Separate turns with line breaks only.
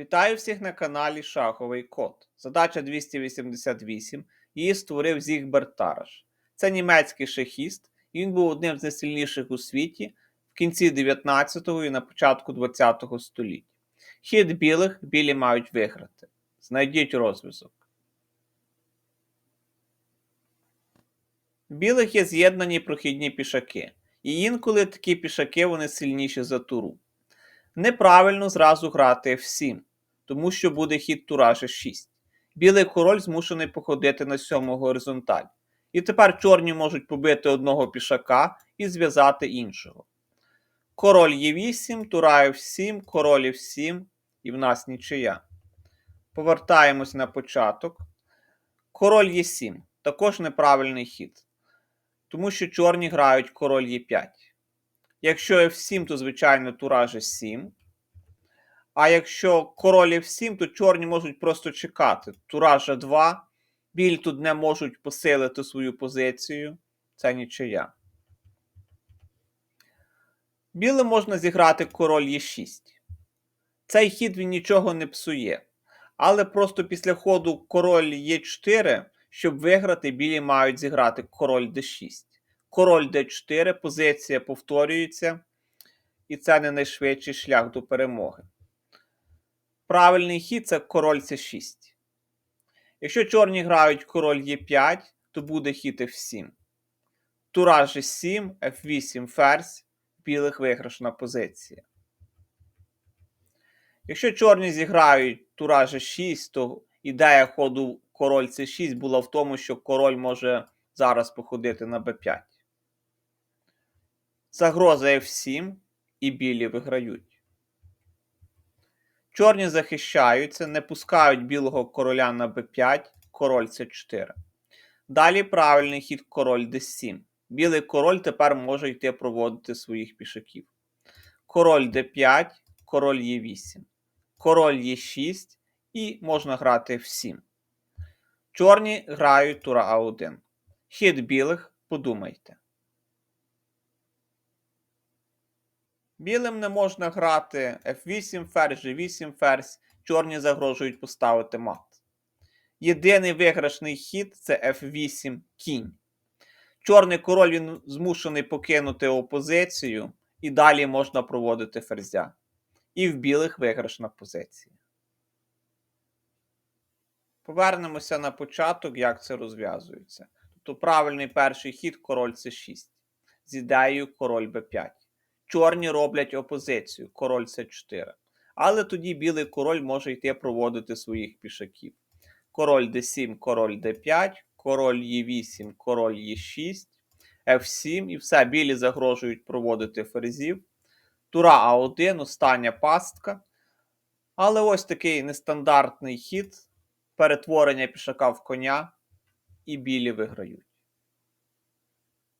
Вітаю всіх на каналі Шаховий Код. Задача 288. Її створив Зігберт Тараш. Це німецький шахіст, він був одним з найсильніших у світі в кінці 19-го і на початку 20-го століття. Хід білих білі мають виграти. Знайдіть розв'язок. Білих є з'єднані прохідні пішаки, і інколи такі пішаки вони сильніші за туру. Неправильно зразу грати F7, тому що буде хід тура G6. Білий король змушений походити на сьому горизонталь. І тепер чорні можуть побити одного пішака і зв'язати іншого. Король Е8, тура F7, король F7, і в нас нічия. Повертаємось на початок. Король Е7. Також неправильний хід. Тому що чорні грають король Е5. Якщо F7, то, звичайно, тура G7. А якщо король F7, то чорні можуть просто чекати. Тура G2. Біль тут не можуть посилити свою позицію. Це нічия. Білим можна зіграти король Е6. Цей хід він нічого не псує. Але просто після ходу король Е4, щоб виграти, білі мають зіграти король d6. Король d4, позиція повторюється, і це не найшвидший шлях до перемоги. Правильний хід це король c6. Якщо чорні грають король Е5, то буде хід F7. Тура G7, F8 ферзь, білих виграшна позиція. Якщо чорні зіграють тура G6, то ідея ходу король c6 була в тому, що король може зараз походити на b5. Загроза F7 і білі виграють. Чорні захищаються, не пускають білого короля на b5, король c4. Далі правильний хід король d7. Білий король тепер може йти проводити своїх пішаків. Король d5, король e8, король e6 і можна грати f7. Чорні грають тура А1. Хід білих подумайте. Білим не можна грати F8 ферзь, G8 ферзь, чорні загрожують поставити мат. Єдиний виграшний хід це F8 кінь. Чорний король він змушений покинути опозицію, і далі можна проводити ферзя. І в білих виграшна позиція. Повернемося на початок, як це розв'язується. Тобто правильний перший хід король c6. З ідеєю король b5. Чорні роблять опозицію, король c4. Але тоді білий король може йти проводити своїх пішаків. Король d7, король d5, король e8, король e6, f7 і все, білі загрожують проводити ферзів. Тура А1, остання пастка. Але ось такий нестандартний хід перетворення пішака в коня, і білі виграють.